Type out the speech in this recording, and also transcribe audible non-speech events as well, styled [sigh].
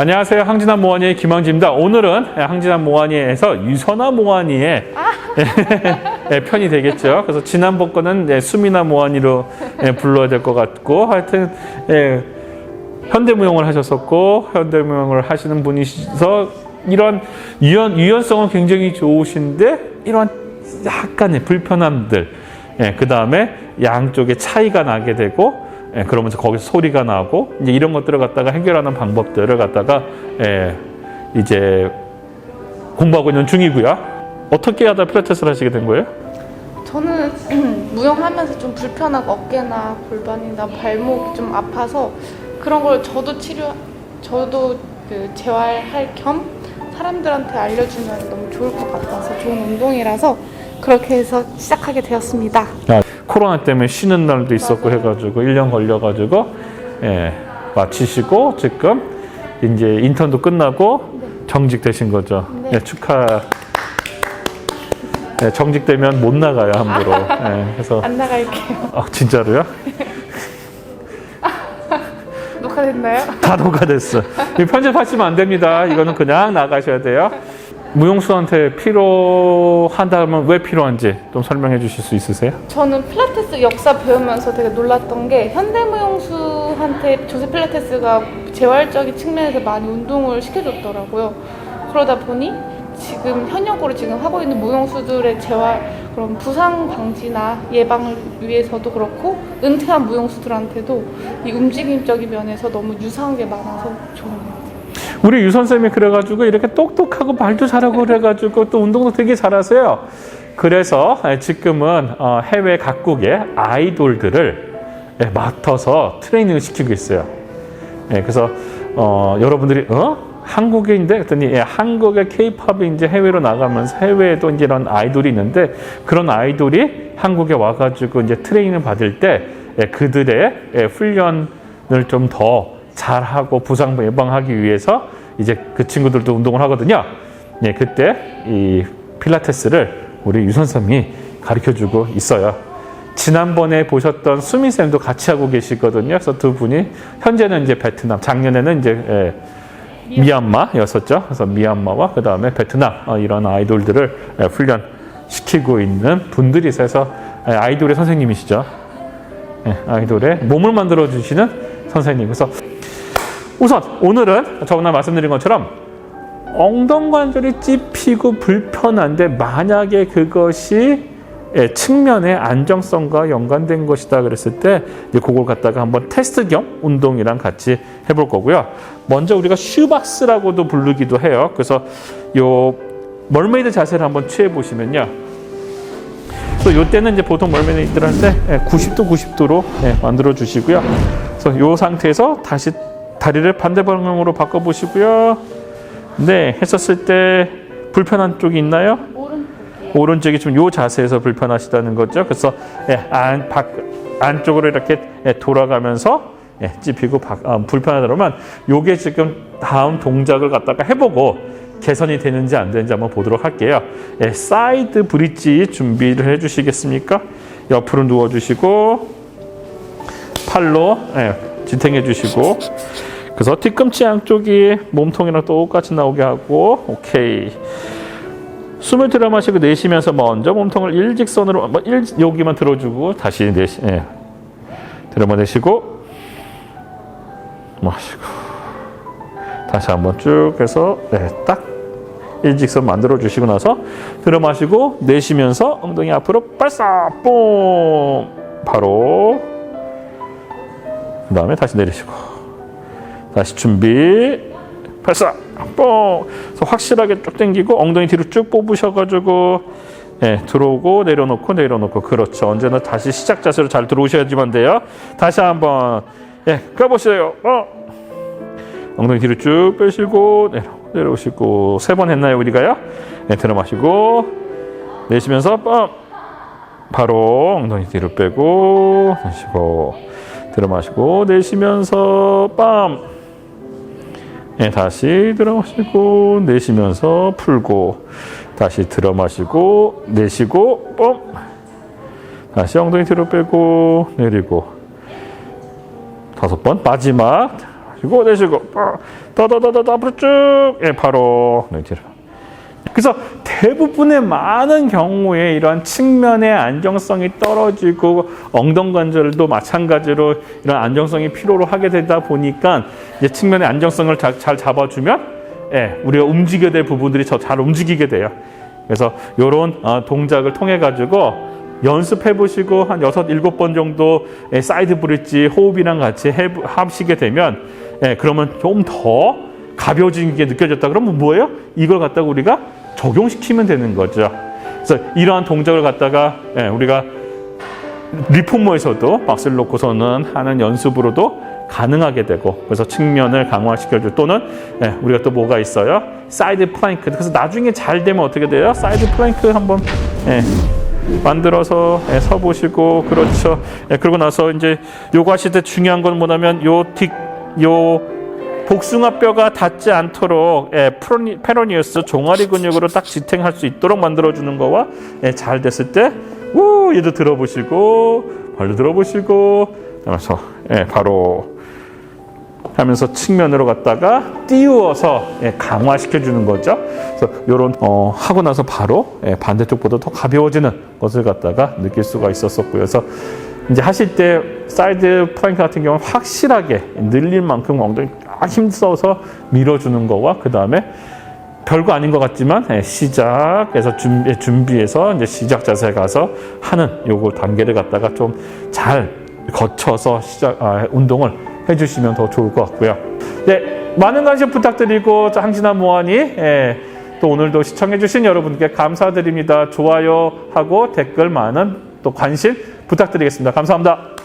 안녕하세요. 항진한 모하니의 김항지입니다. 오늘은 항진한 모하니에서 유선화 모하니의 [laughs] 예, 편이 되겠죠. 그래서 지난번 거는 예, 수미나 모하니로 예, 불러야 될 것 같고 하여튼 예, 현대무용을 하셨었고 현대무용을 하시는 분이셔서 이런 유연, 유연성은 굉장히 좋으신데 이런 약간의 불편함들 예, 그 다음에 양쪽에 차이가 나게 되고 예, 그러면서 거기서 소리가 나고 이제 이런 것들을 갖다가 해결하는 방법들을 갖다가 예, 이제 공부하고 있는 중이고요. 어떻게 하다 필라테스를 하시게 된 거예요? 저는 [clears throat] 무용하면서 좀 불편하고 어깨나 골반이나 발목이 좀 아파서 그런 걸 저도 치료, 저도 그 재활할 겸 사람들한테 알려주면 너무 좋을 것 같아서 좋은 운동이라서 그렇게 해서 시작하게 되었습니다. 아, 코로나 때문에 쉬는 날도 있었고 해가지고 1년 걸려가지고 예, 마치시고 지금 이제 인턴도 끝나고 정직되신 거죠. 네. 예, 축하. 예, 정직되면 못 나가요 함부로. [laughs] 예, 그래서 안 나갈게요. 아, 진짜로요? [laughs] 녹화됐나요? 다 녹아됐어. 이 편집하시면 안 됩니다. 이거는 그냥 나가셔야 돼요. 무용수한테 필요하다면 왜 필요한지 좀 설명해 주실 수 있으세요? 저는 필라테스 역사 배우면서 되게 놀랐던 게 현대무용수한테 조세 필라테스가 재활적인 측면에서 많이 운동을 시켜줬더라고요. 그러다 보니 지금 현역으로 지금 하고 있는 무용수들의 재활 그런 부상 방지나 예방을 위해서도 그렇고 은퇴한 무용수들한테도 이 움직임적인 면에서 너무 유사한 게 많아서 좋은 것 같아요. 우리 유 선생님이 그래가지고 이렇게 똑똑하고 말도 잘하고 그래가지고 또 운동도 되게 잘하세요. 그래서 지금은 어, 해외 각국의 아이돌들을 예, 맡아서 트레이닝을 시키고 있어요. 예, 그래서 어, 여러분들이 어? 한국인데 그랬더니 예, 한국의 케이팝이 이제 해외로 나가면서 해외에도 이제 이런 아이돌이 있는데 그런 아이돌이 한국에 와가지고 이제 트레이닝을 받을 때 예, 그들의 예, 훈련을 좀 더 잘하고 부상 예방하기 위해서 이제 그 친구들도 운동을 하거든요. 예, 그때 이 필라테스를 우리 유 선생님이 가르쳐 주고 있어요. 지난번에 보셨던 수미 쌤도 같이 하고 계시거든요. 그래서 두 분이 현재는 이제 베트남, 작년에는 이제 예, 미얀마였었죠. 그래서 미얀마와 그 다음에 베트남 어, 이런 아이돌들을 예, 훈련 시키고 있는 분들이 있어서 예, 아이돌의 선생님이시죠. 예, 아이돌의 몸을 만들어 주시는 선생님. 그래서 우선 오늘은 저번에 말씀드린 것처럼 엉덩 관절이 찝히고 불편한데 만약에 그것이 예, 측면의 안정성과 연관된 것이다 그랬을 때 이제 그걸 갖다가 한번 테스트 겸 운동이랑 같이 해볼 거고요. 먼저 우리가 슈박스라고도 부르기도 해요. 그래서 요 멀메이드 자세를 한번 취해 보시면요. 또 요때는 이제 보통 멀메이드한테 90도 90도로 만들어 주시고요. 그래서 요 상태에서 다시 다리를 반대 방향으로 바꿔 보시고요. 네, 했었을 때 불편한 쪽이 있나요? 오른쪽이 좀 요 자세에서 불편하시다는 거죠. 그래서 예, 안, 밖, 안쪽으로 이렇게 예, 돌아가면서 예, 찝히고 박- 아, 불편하다면 요게 지금 다음 동작을 갖다가 해보고 개선이 되는지 안 되는지 한번 보도록 할게요. 예, 사이드 브릿지 준비를 해주시겠습니까? 옆으로 누워주시고 팔로 예, 지탱해 주시고 그래서 뒤꿈치 양쪽이 몸통이랑 똑같이 나오게 하고 오케이. 숨을 들여 마시고 내쉬면서 먼저 몸통을 일직선으로 뭐 일, 여기만 들어주고 다시 내쉬 예. 들여마 내쉬고 마시고. 다시 한번 쭉 해서 네, 딱 일직선 만들어 주시고 나서 들여 마시고 내쉬면서 엉덩이 앞으로 발사! 뽕! 바로 그 다음에 다시 내리시고 다시 준비. 발사. 뽕. 확실하게 쭉 당기고 엉덩이 뒤로 쭉 뽑으셔가지고 예, 들어오고 내려놓고 내려놓고. 그렇죠. 언제나 다시 시작 자세로 잘 들어오셔야지만 돼요. 다시 한번 예 가보세요. 어. 엉덩이 뒤로 쭉 빼시고 내려, 내려오시고. 세 번 했나요 우리가요? 네, 들어 마시고. 내쉬면서 뻥 바로 엉덩이 뒤로 빼고 내쉬고. 들어 마시고 내쉬면서 빰 네, 다시 들어 마시고 내쉬면서 풀고 다시 들어 마시고 내쉬고 뻥 다시 엉덩이 뒤로 빼고 내리고 다섯 번 마지막! 내쉬고 내쉬고 더더더더 앞으로 쭉! 예, 바로 네, 뒤로. 그래서 대부분의 많은 경우에 이러한 측면의 안정성이 떨어지고 엉덩 관절도 마찬가지로 이런 안정성이 필요로 하게 되다 보니까 이제 측면의 안정성을 자- 잘 잡아주면 예, 우리가 움직여야 될 부분들이 더 잘 움직이게 돼요. 그래서 이런 동작을 통해 가지고 연습해 보시고 한 여섯 일곱 번 정도 예, 사이드 브릿지 호흡이랑 같이 해, 하시게 되면 예, 그러면 좀 더 가벼워진 게 느껴졌다 그러면 뭐예요? 이걸 갖다가 우리가 적용시키면 되는 거죠. 그래서 이러한 동작을 갖다가 예, 우리가 리포머에서도 박스를 놓고서는 하는 연습으로도 가능하게 되고 그래서 측면을 강화시켜줄 또는 예, 우리가 또 뭐가 있어요? 사이드 플랭크 그래서 나중에 잘 되면 어떻게 돼요? 사이드 플랭크 한번 예, 만들어서 예, 서 보시고 그렇죠. 예, 그러고 나서 이제 요거 하실 때 중요한 건 뭐냐면 요 틱요 복숭아뼈가 닿지 않도록 예, 프로니, 페로니우스 종아리 근육으로 딱 지탱할 수 있도록 만들어주는 거와 예, 잘 됐을 때 우, 얘도 들어보시고 발도 들어보시고 하면서 예, 바로 하면서 측면으로 갔다가 띄워서 예, 강화시켜 주는 거죠. 그래서 이런 어, 하고 나서 바로 예, 반대쪽보다 더 가벼워지는 것을 갖다가 느낄 수가 있었었고요. 그래서 이제 하실 때 사이드 플랭크 같은 경우는 확실하게 늘릴 만큼 엉덩이 딱 힘써서 밀어주는 거와 그 다음에 별거 아닌 것 같지만 예, 시작해서 준비, 준비해서 이제 시작 자세에 가서 하는 요거 단계를 갖다가 좀 잘 거쳐서 시작 아, 운동을 해주시면 더 좋을 것 같고요. 네, 많은 관심 부탁드리고 항진한 모하니 예, 또 오늘도 시청해주신 여러분께 감사드립니다. 좋아요 하고 댓글 많은 또 관심 부탁드리겠습니다. 감사합니다.